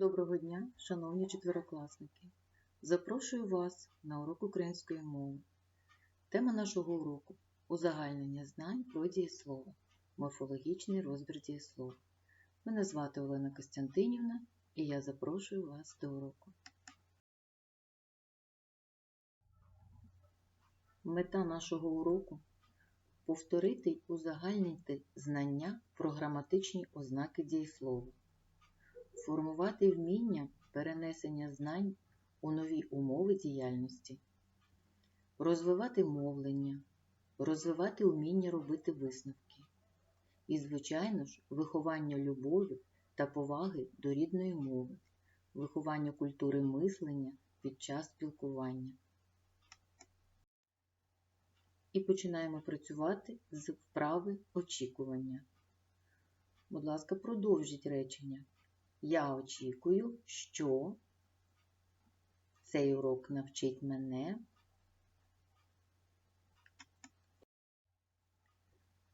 Доброго дня, шановні четверокласники! Запрошую вас на урок української мови. Тема нашого уроку узагальнення знань про дієслово, морфологічний розбір дієслова. Мене звати Олена Костянтинівна і я запрошую вас до уроку. Мета нашого уроку повторити й узагальнити знання про граматичні ознаки дієслова формувати вміння перенесення знань у нові умови діяльності, розвивати мовлення, розвивати вміння робити висновки і, звичайно ж, виховання любові та поваги до рідної мови, виховання культури мислення під час спілкування. І починаємо працювати з вправи очікування. Будь ласка, продовжіть речення. Я очікую, що цей урок навчить мене.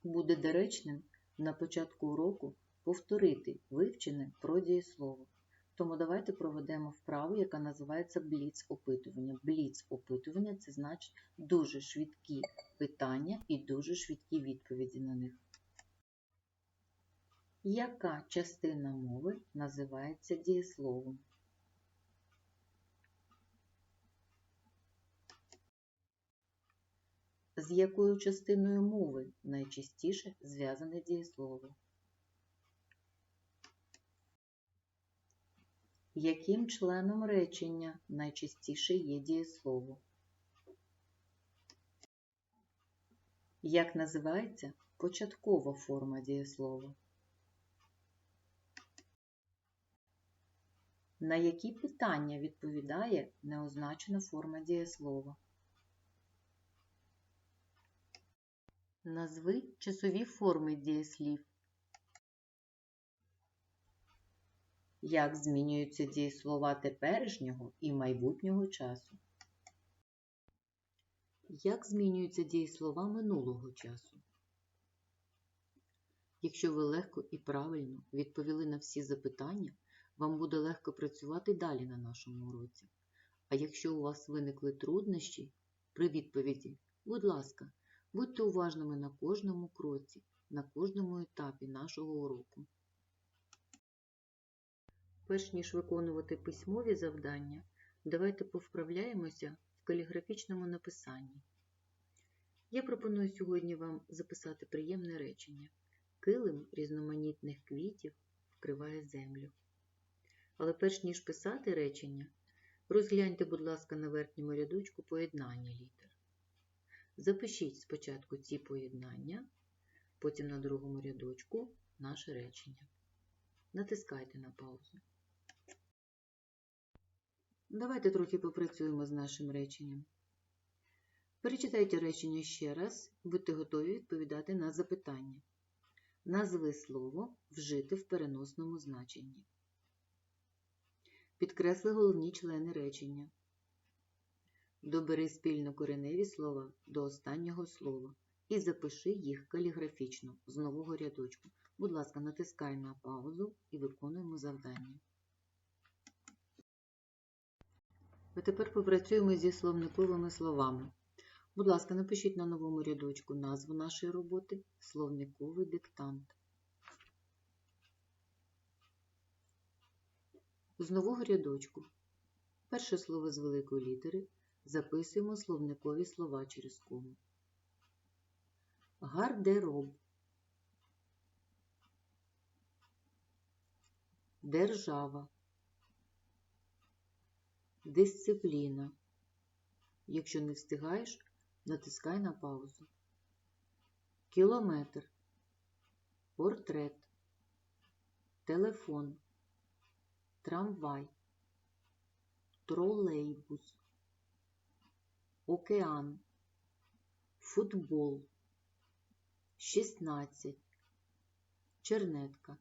Буде доречним на початку уроку повторити вивчене про дієслово. Тому давайте проведемо вправу, яка називається бліц-опитування. Бліц-опитування це значить дуже швидкі питання і дуже швидкі відповіді на них. Яка частина мови називається дієсловом? З якою частиною мови найчастіше зв'язане дієслово? Яким членом речення найчастіше є дієслово? Як називається початкова форма дієслова? На які питання відповідає неозначена форма дієслова? Назви часові форми дієслів. Як змінюються дієслова теперішнього і майбутнього часу? Як змінюються дієслова минулого часу? Якщо ви легко і правильно відповіли на всі запитання, вам буде легко працювати далі на нашому уроці. А якщо у вас виникли труднощі при відповіді, будь ласка, будьте уважними на кожному кроці, на кожному етапі нашого уроку. Перш ніж виконувати письмові завдання, давайте повправляємося в каліграфічному написанні. Я пропоную сьогодні вам записати приємне речення. Килим різноманітних квітів вкриває землю. Але перш ніж писати речення, розгляньте, будь ласка, на верхньому рядочку поєднання літер. Запишіть спочатку ці поєднання, потім на другому рядочку наше речення. Натискайте на паузу. Давайте трохи попрацюємо з нашим реченням. Перечитайте речення ще раз, будьте готові відповідати на запитання. Назви слово вжити в переносному значенні. Підкресли головні члени речення. Добери спільно кореневі слова до останнього слова і запиши їх каліграфічно з нового рядочку. Будь ласка, натискай на паузу і виконуємо завдання. А тепер попрацюємо зі словниковими словами. Будь ласка, напишіть на новому рядочку назву нашої роботи словниковий диктант. З нового рядочку. Перше слово з великої літери записуємо словникові слова через кому. Гардероб. Держава. Дисципліна. Якщо не встигаєш, натискай на паузу. Кілометр. Портрет. Телефон трамвай, тролейбус, океан, футбол, 16, чернетка.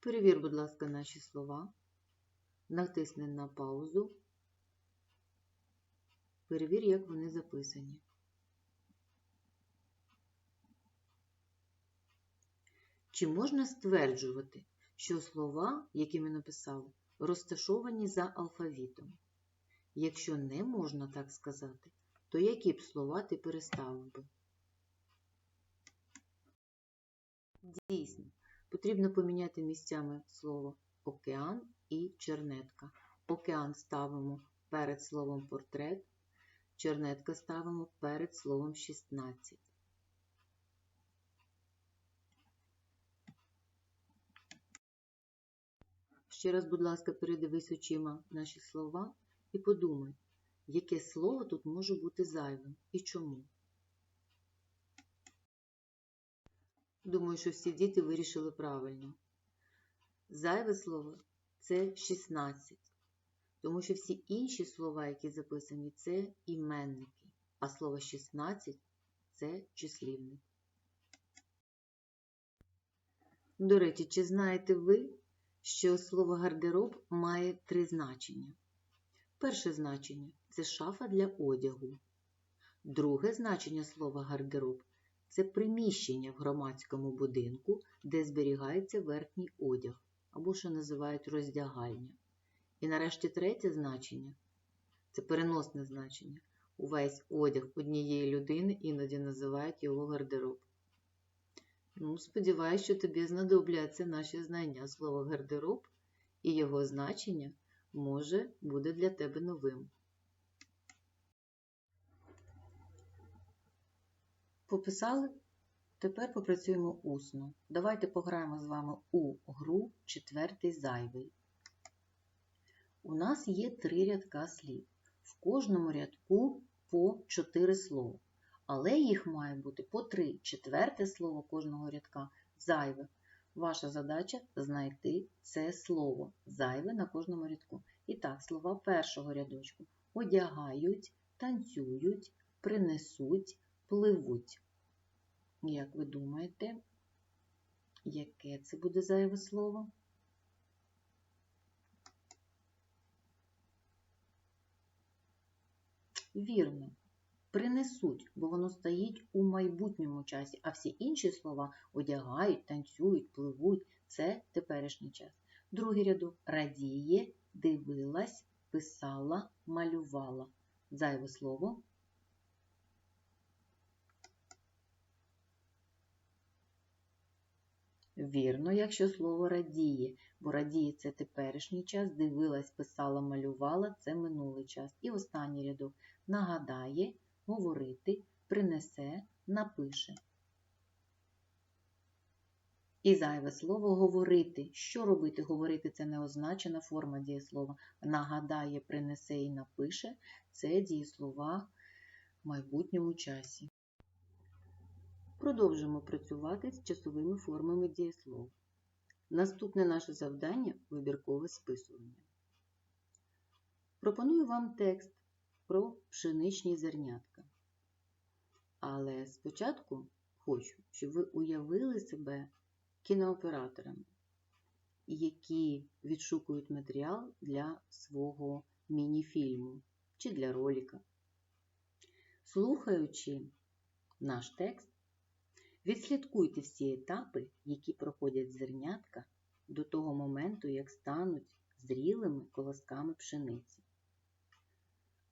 Перевір, будь ласка, наші слова. Натисни на паузу. Перевір, як вони записані. Чи можна стверджувати, що слова, які ми написали, розташовані за алфавітом? Якщо не можна так сказати, то які б слова ти переставив би? Дійсно, потрібно поміняти місцями слово океан і чернетка. Океан ставимо перед словом портрет, чернетка ставимо перед словом 16. Ще раз, будь ласка, передивись очима наші слова і подумай, яке слово тут може бути зайвим і чому. Думаю, що всі діти вирішили правильно. Зайве слово це 16, тому що всі інші слова, які записані, це іменники, а слово 16 це числівник. До речі, чи знаєте ви, що слово гардероб має три значення? Перше значення це шафа для одягу. Друге значення слова гардероб це приміщення в громадському будинку, де зберігається верхній одяг, або що називають роздягальня. І нарешті третє значення це переносне значення. Увесь одяг однієї людини іноді називають його гардероб. Ну, Сподіваюсь, що тобі знадобляться наші знання слова гардероб і його значення може буде для тебе новим. Пописали? Тепер попрацюємо усно. Давайте пограємо з вами у гру четвертий зайвий. У нас є три рядка слів. В кожному рядку по чотири слова. Але їх має бути по три. Четверте слово кожного рядка зайве. Ваша задача знайти це слово зайве на кожному рядку. І так, слова першого рядочку одягають, танцюють, принесуть, пливуть. Як ви думаєте, яке це буде зайве слово? Вірно, принесуть, бо воно стоїть у майбутньому часі, а всі інші слова одягають, танцюють, пливуть це теперішній час. Другий рядок радіє, дивилась, писала, малювала. Зайве слово. Вірно, якщо слово радіє, бо радіє це теперішній час, дивилась, писала, малювала це минулий час. І останній рядок нагадає, говорити, принесе, напише. І зайве слово говорити. Що робити? Говорити це не означена форма дієслова. Нагадає, принесе і напише це дієслова в майбутньому часі. Продовжимо працювати з часовими формами дієслов. Наступне наше завдання вибіркове списування. Пропоную вам текст про пшеничні зернятка. Але спочатку хочу, щоб ви уявили себе кінооператорами, які відшукують матеріал для свого міні-фільму чи для ролика. Слухаючи наш текст, відслідкуйте всі етапи, які проходять зернятка до того моменту, як стануть зрілими колосками пшениці,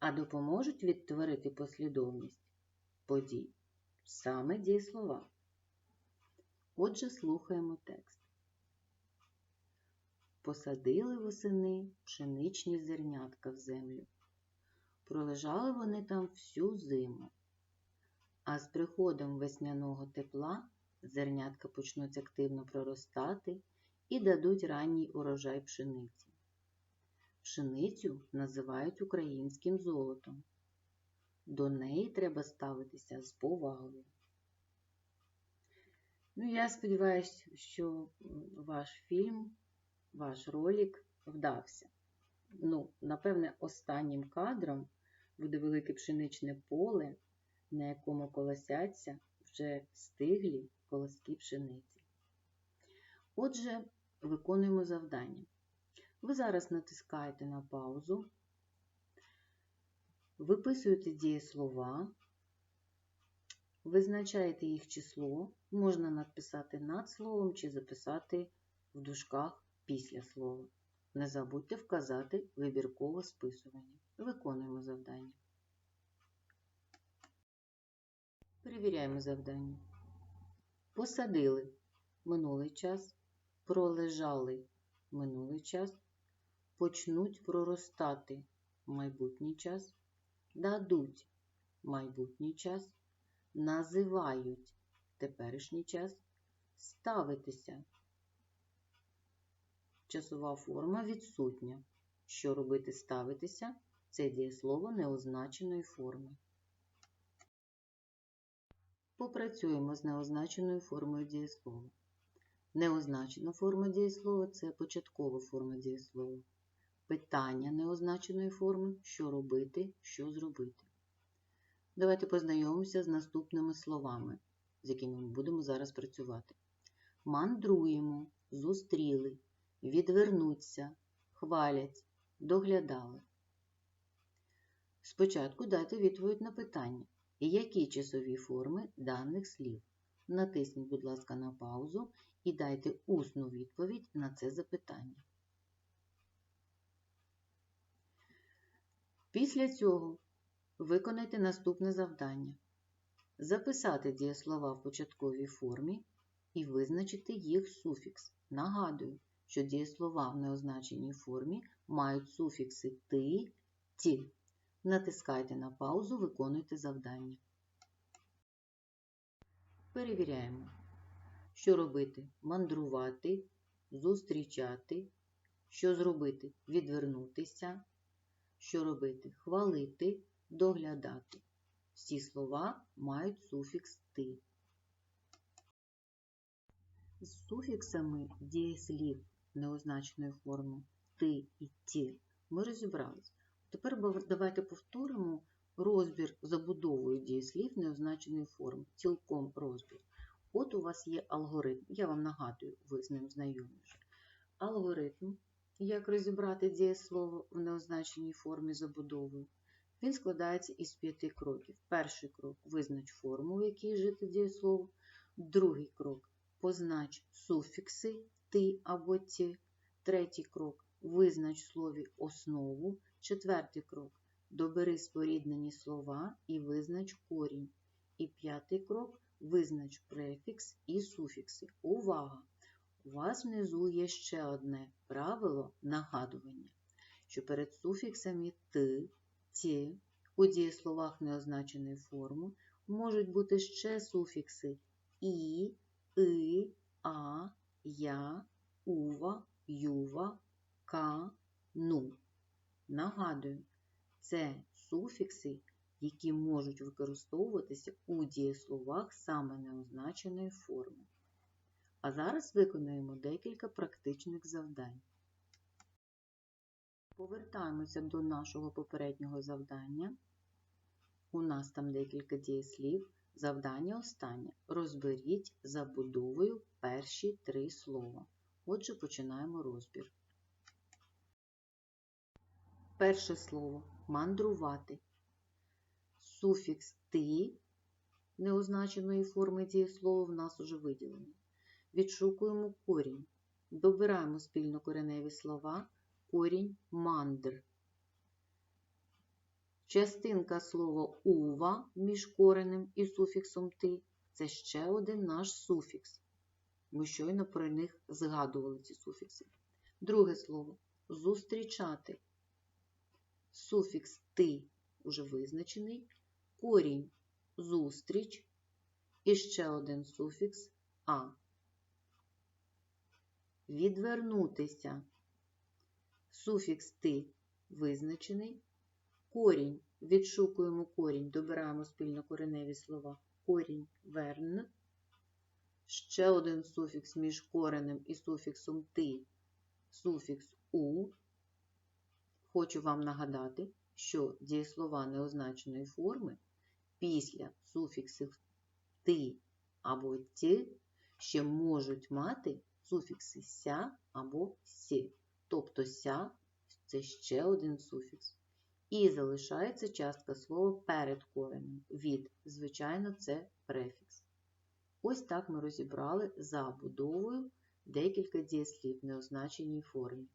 а допоможуть відтворити послідовність подій саме дієслова. Отже, слухаємо текст. Посадили восени пшеничні зернятка в землю. Пролежали вони там всю зиму. А з приходом весняного тепла зернятка почнуть активно проростати і дадуть ранній урожай пшениці. Пшеницю називають українським золотом. До неї треба ставитися з повагою. Ну, я сподіваюся, що ваш фільм, ваш ролик вдався. Ну, напевне, останнім кадром буде велике пшеничне поле, на якому колосяться вже стиглі колоски пшениці. Отже, виконуємо завдання. Ви зараз натискаєте на паузу, виписуєте дієслова, Визначаєте їх число, можна написати над словом чи записати в дужках після слова. Не забудьте вказати вибіркове списування. Виконуємо завдання. Перевіряємо завдання. Посадили минулий час, пролежали минулий час, почнуть проростати майбутній час, дадуть майбутній час, називають теперішній час, ставитися. Часова форма відсутня. Що робити ставитися? Це дієслово неозначеної форми. Попрацюємо з неозначеною формою дієслова. Неозначена форма дієслова це початкова форма дієслова. Питання неозначеної форми що робити, що зробити. Давайте познайомимося з наступними словами, з якими ми будемо зараз працювати. Мандруємо, зустріли, відвернуться, хвалять, доглядали. Спочатку дайте відповідь на питання, які часові форми даних слів. Натисніть, будь ласка, на паузу і дайте усну відповідь на це запитання. Після цього виконайте наступне завдання. Записати дієслова в початковій формі і визначити їх суфікс. Нагадую, що дієслова в неозначеній формі мають суфікси ти, ті. Натискайте на паузу, виконуйте завдання. Перевіряємо. Що робити? Мандрувати, зустрічати. Що зробити? Відвернутися. Що робити? Хвалити, доглядати. Всі слова мають суфікс ти. З суфіксами дієслів неозначеної форми ти і ті ми розібрались. Тепер давайте повторимо розбір забудовою дієслів неозначеної форми, цілком розбір. От у вас є алгоритм, я вам нагадую, ви з ним знайомі. Алгоритм, як розібрати дієслово в неозначеній формі забудовою, він складається із п'яти кроків. Перший крок визнач форму, в якій жити дієслово. Другий крок познач суфікси ти або ті. Третій крок визнач слові основу. Четвертий крок добери споріднені слова і визнач корінь. І п'ятий крок визнач префікс і суфікси. Увага! У вас внизу є ще одне правило нагадування, що перед суфіксами ти, ті у дієсловах неозначеної форми можуть бути ще суфікси і, и, а, я, ува, юва, ка, ну. Нагадую, це суфікси, які можуть використовуватися у дієсловах саме неозначеної форми. А зараз виконуємо декілька практичних завдань. Повертаємося до нашого попереднього завдання. У нас там декілька дієслів. Завдання останнє. Розберіть забудовою перші три слова. Отже, починаємо розбір. Перше слово мандрувати. Суфікс ти неозначеної форми дієслова в нас уже виділений. Відшукуємо корінь. Добираємо спільнокореневі слова, корінь мандр. Частинка слова ува між коренем і суфіксом ти це ще один наш суфікс. Ми щойно про них згадували ці суфікси. Друге слово зустрічати. Суфікс ти уже визначений, корінь зустріч і ще один суфікс а. Відвернутися. Суфікс ти визначений. Корінь. Відшукуємо корінь, добираємо спільнокореневі слова. Корінь верн. Ще один суфікс між коренем і суфіксом ти. Суфікс у. Хочу вам нагадати, що дієслова неозначеної форми після суфіксів ти або ті ще можуть мати суфікси ся або сі. Тобто ся це ще один суфікс. І залишається частка слова перед коренем. Від, звичайно, це префікс. Ось так ми розібрали за будовою декілька дієслів в неозначеній формі.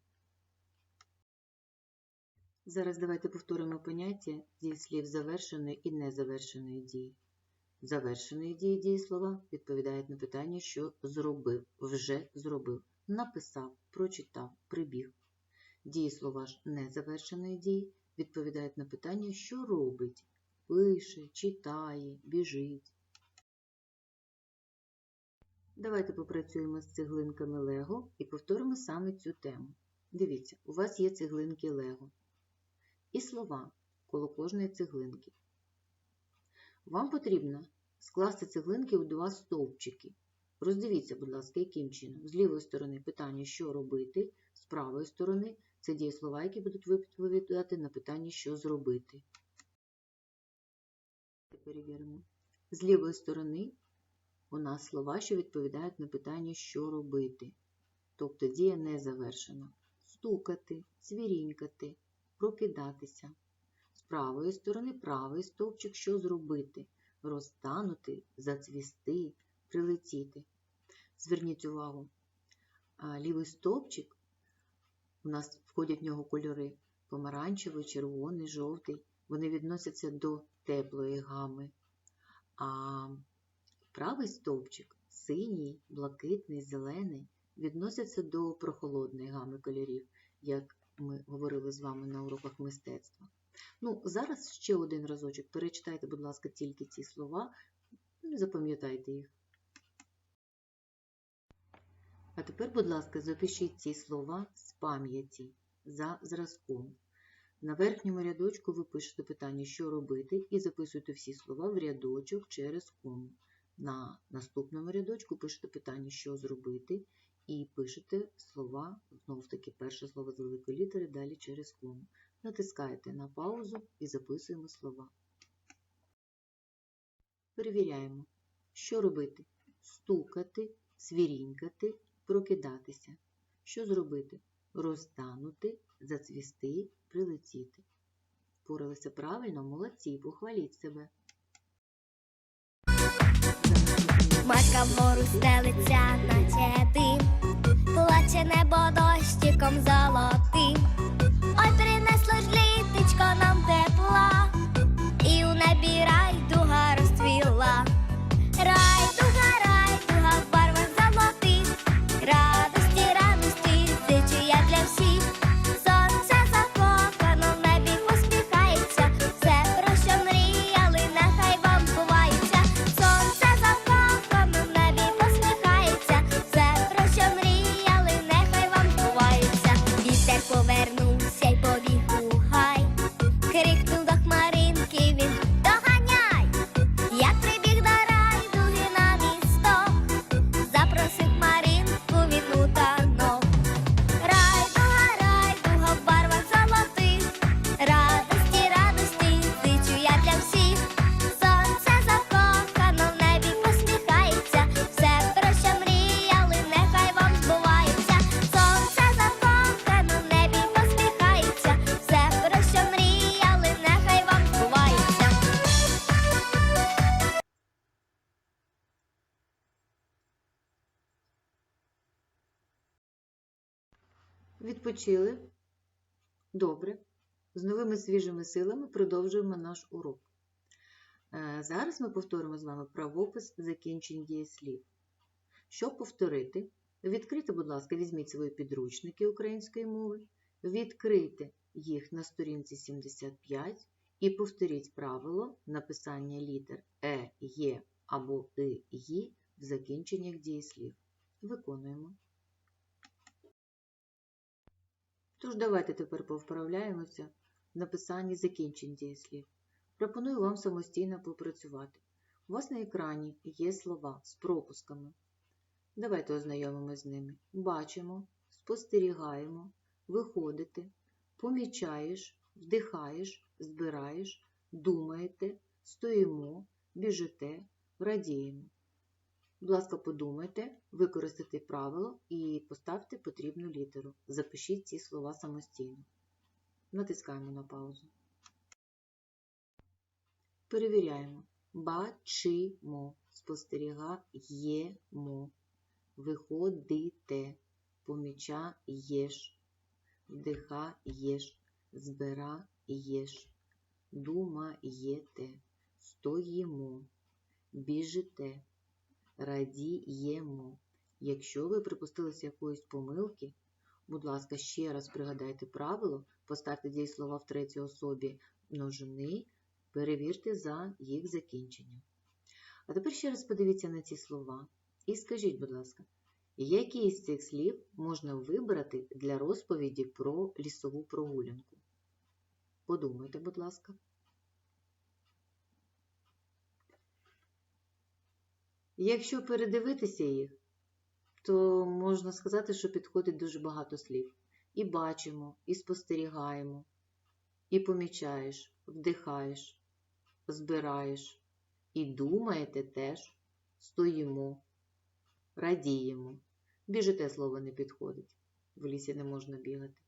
Зараз давайте повторимо поняття дієслів завершеної і незавершеної дії. Завершеної дії дієслова відповідають на питання, що зробив, вже зробив, написав, прочитав, прибіг. Дієслова ж незавершеної дії відповідають на питання, що робить, пише, читає, біжить. Давайте попрацюємо з цеглинками Лего і повторимо саме цю тему. Дивіться, у вас є цеглинки Лего і слова коло кожної цеглинки. Вам потрібно скласти цеглинки у два стовпчики. Роздивіться, будь ласка, яким чином. З лівої сторони питання, що робити, з правої сторони це дієслова, які будуть відповідати на питання, що зробити. Перевіримо. З лівої сторони у нас слова, що відповідають на питання, що робити. Тобто дія не завершена. Стукати, цвірінькати, прокидатися. З правої сторони правий стовпчик, що зробити, розтанути, зацвісти, прилетіти. Зверніть увагу, лівий стовпчик, у нас входять в нього кольори помаранчевий, червоний, жовтий. Вони відносяться до теплої гами. А правий стовпчик синій, блакитний, зелений відносяться до прохолодної гами кольорів, як ми говорили з вами на уроках мистецтва. Ну, зараз ще один разочок. Перечитайте, будь ласка, тільки ці слова, запам'ятайте їх. А тепер, будь ласка, запишіть ці слова з пам'яті за зразком. На верхньому рядочку ви пишете питання, що робити, і записуєте всі слова в рядочок через кому. На наступному рядочку пишете питання, що зробити, і пишете слова, знову ж таки, перше слово з великої літери, далі через кому. Натискаєте на паузу і записуємо слова. Перевіряємо, що робити? Стукати, свірінькати, прокидатися. Що зробити? Розтанути, зацвісти, прилетіти. Впоралися правильно, молодці, похваліть себе. Матка вгору стелиться, наче дим, плаче небо дощиком золотим. Принесло ж літечко нам тепла, і у небі райдуга Відпочили? Добре. З новими свіжими силами продовжуємо наш урок. Е, Зараз ми повторимо з вами правопис закінчень дієслів. Щоб повторити, відкрийте, будь ласка, візьміть свої підручники української мови, відкрийте їх на сторінці 75 і повторіть правило написання літер Е, Є або И, Ї в закінченнях дієслів. Виконуємо. Тож давайте тепер повправляємося в написанні закінчень дієслів. Пропоную вам самостійно попрацювати. У вас на екрані є слова з пропусками. Давайте ознайомимося з ними. Бачимо, спостерігаємо, виходите, помічаєш, вдихаєш, збираєш, думаєте, стоїмо, біжите, радіємо. Будь ласка, подумайте, використайте правило і поставте потрібну літеру. Запишіть ці слова самостійно. Натискаємо на паузу. Перевіряємо. Бачимо. Спостерігаємо, виходите, помічаєш, вдихаєш, збираєш, думаєте, стоїмо, біжите, радіємо. Якщо ви припустилися якоїсь помилки, будь ласка, ще раз пригадайте правило, поставте дієслова в третій особі множини, перевірте за їх закінченням. А тепер ще раз подивіться на ці слова і скажіть, будь ласка, які з цих слів можна вибрати для розповіді про лісову прогулянку? Подумайте, будь ласка. Якщо передивитися їх, то можна сказати, що підходить дуже багато слів. І бачимо, і спостерігаємо, і помічаєш, вдихаєш, збираєш, і думаєте теж, стоїмо, радіємо. Біжите слово не підходить. В лісі не можна бігати.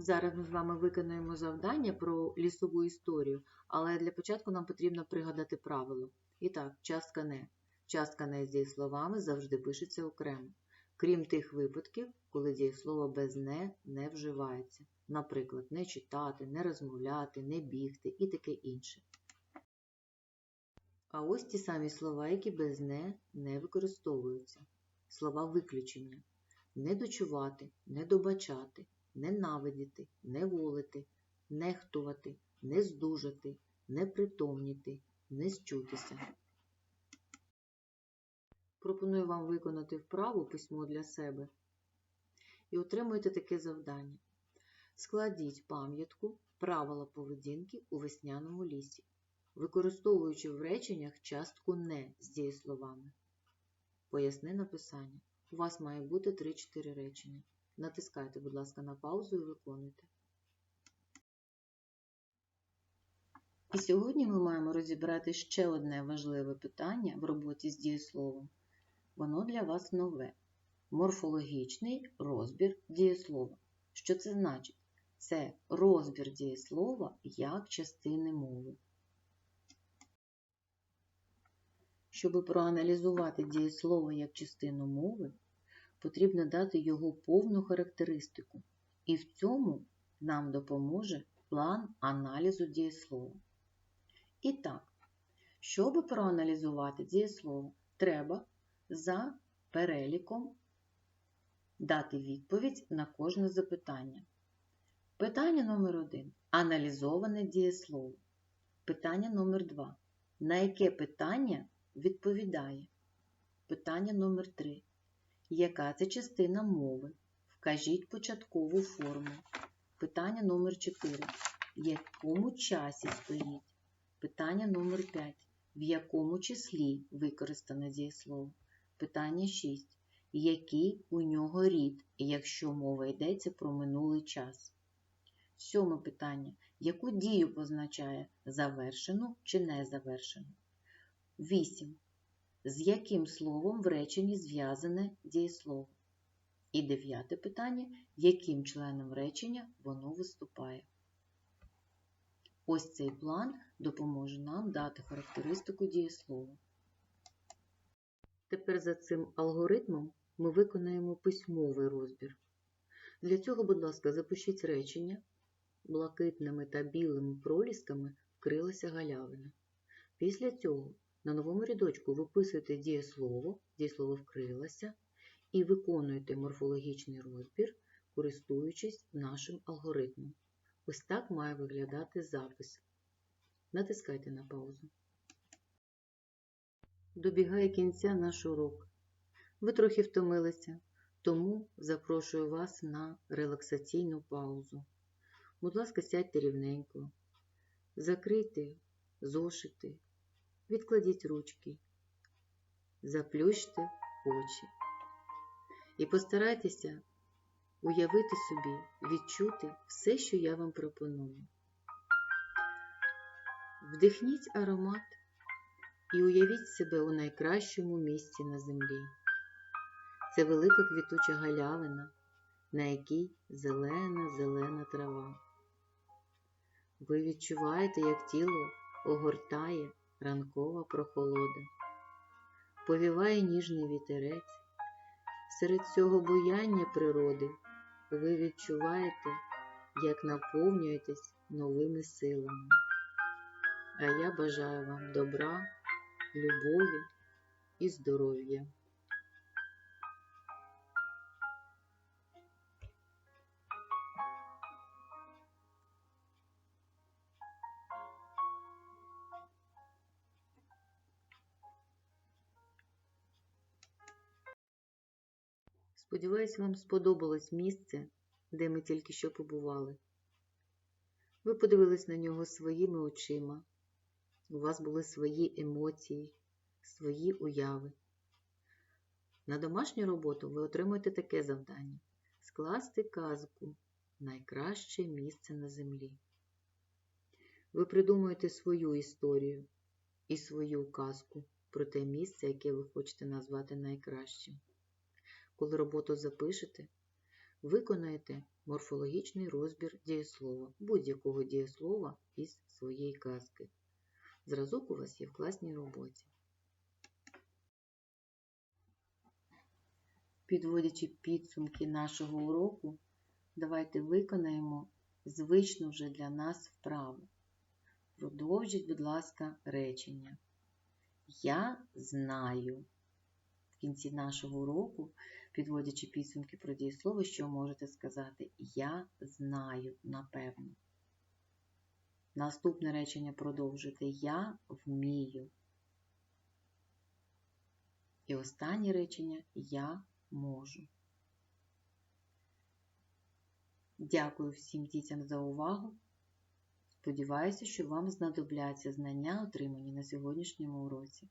Зараз ми з вами виконаємо завдання про лісову історію, але для початку нам потрібно пригадати правило. І так, частка не. Частка не з дієсловами завжди пишеться окремо, крім тих випадків, коли дієслово без не не вживається. Наприклад, не читати, не розмовляти, не бігти і таке інше. А ось ті самі слова, які без не не використовуються. Слова виключення. Не дочувати, не добачати, ненавидіти, не волити, нехтувати, не здужати, не притомніти, не счутися. Пропоную вам виконати вправу письмо для себе і отримуєте таке завдання. Складіть пам'ятку правила поведінки у весняному лісі, використовуючи в реченнях частку не з дієсловами. Поясни написання. У вас має бути 3-4 речення. Натискайте, будь ласка, на паузу і виконуйте. І сьогодні ми маємо розібрати ще одне важливе питання в роботі з дієсловом. Воно для вас нове. Морфологічний розбір дієслова. Що це значить? Це розбір дієслова як частини мови. Щоб проаналізувати дієслово як частину мови, потрібно дати його повну характеристику. І в цьому нам допоможе план аналізу дієслова. І так, щоб проаналізувати дієслово, треба за переліком дати відповідь на кожне запитання. Питання номер 1 Аналізоване дієслово. Питання номер 2 На яке питання відповідає? Питання номер 3 Яка це частина мови? Вкажіть початкову форму. Питання номер 4 В якому часі стоїть? Питання номер 5 В якому числі використане дієслово? Питання 6. Який у нього рід, якщо мова йдеться про минулий час? Сьоме питання. Яку дію позначає завершену чи незавершену? 8. З яким словом в реченні зв'язане дієслово? І дев'яте питання. Яким членом речення воно виступає? Ось цей план допоможе нам дати характеристику дієслова. Тепер за цим алгоритмом ми виконаємо письмовий розбір. Для цього, будь ласка, запишіть речення. Блакитними та білими пролісками вкрилася галявина. Після цього на новому рядочку виписуєте дієслово, дієслово вкрилося, і виконуєте морфологічний розбір, користуючись нашим алгоритмом. Ось так має виглядати запис. Натискайте на паузу. Добігає кінця наш урок. Ви трохи втомилися, тому запрошую вас на релаксаційну паузу. Будь ласка, сядьте рівненько, закрийте зошити, відкладіть ручки, заплющте очі і постарайтеся уявити собі, відчути все, що я вам пропоную. Вдихніть аромат і уявіть себе у найкращому місці на землі. Це велика квітуча галявина, на якій зелена-зелена трава. Ви відчуваєте, як тіло огортає ранкова прохолода. Повіває ніжний вітерець. Серед цього буяння природи ви відчуваєте, як наповнюєтесь новими силами. А я бажаю вам добра, любові і здоров'я. Сподіваюсь, вам сподобалось місце, де ми тільки що побували. Ви подивились на нього своїми очима. У вас були свої емоції, свої уяви. На домашню роботу ви отримуєте таке завдання скласти казку найкраще місце на землі. Ви придумуєте свою історію і свою казку про те місце, яке ви хочете назвати найкращим. Коли роботу запишете, виконаєте морфологічний розбір дієслова, будь-якого дієслова із своєї казки. Зразок у вас є в класній роботі. Підводячи підсумки нашого уроку, давайте виконаємо звичну вже для нас вправу. Продовжіть, будь ласка, речення. Я знаю. В кінці нашого уроку, підводячи підсумки про дієслово, що можете сказати? Я знаю, напевно. Наступне речення продовжуйте. Я вмію. І останнє речення Я можу. Дякую всім дітям за увагу. Сподіваюся, що вам знадобляться знання, отримані на сьогоднішньому уроці.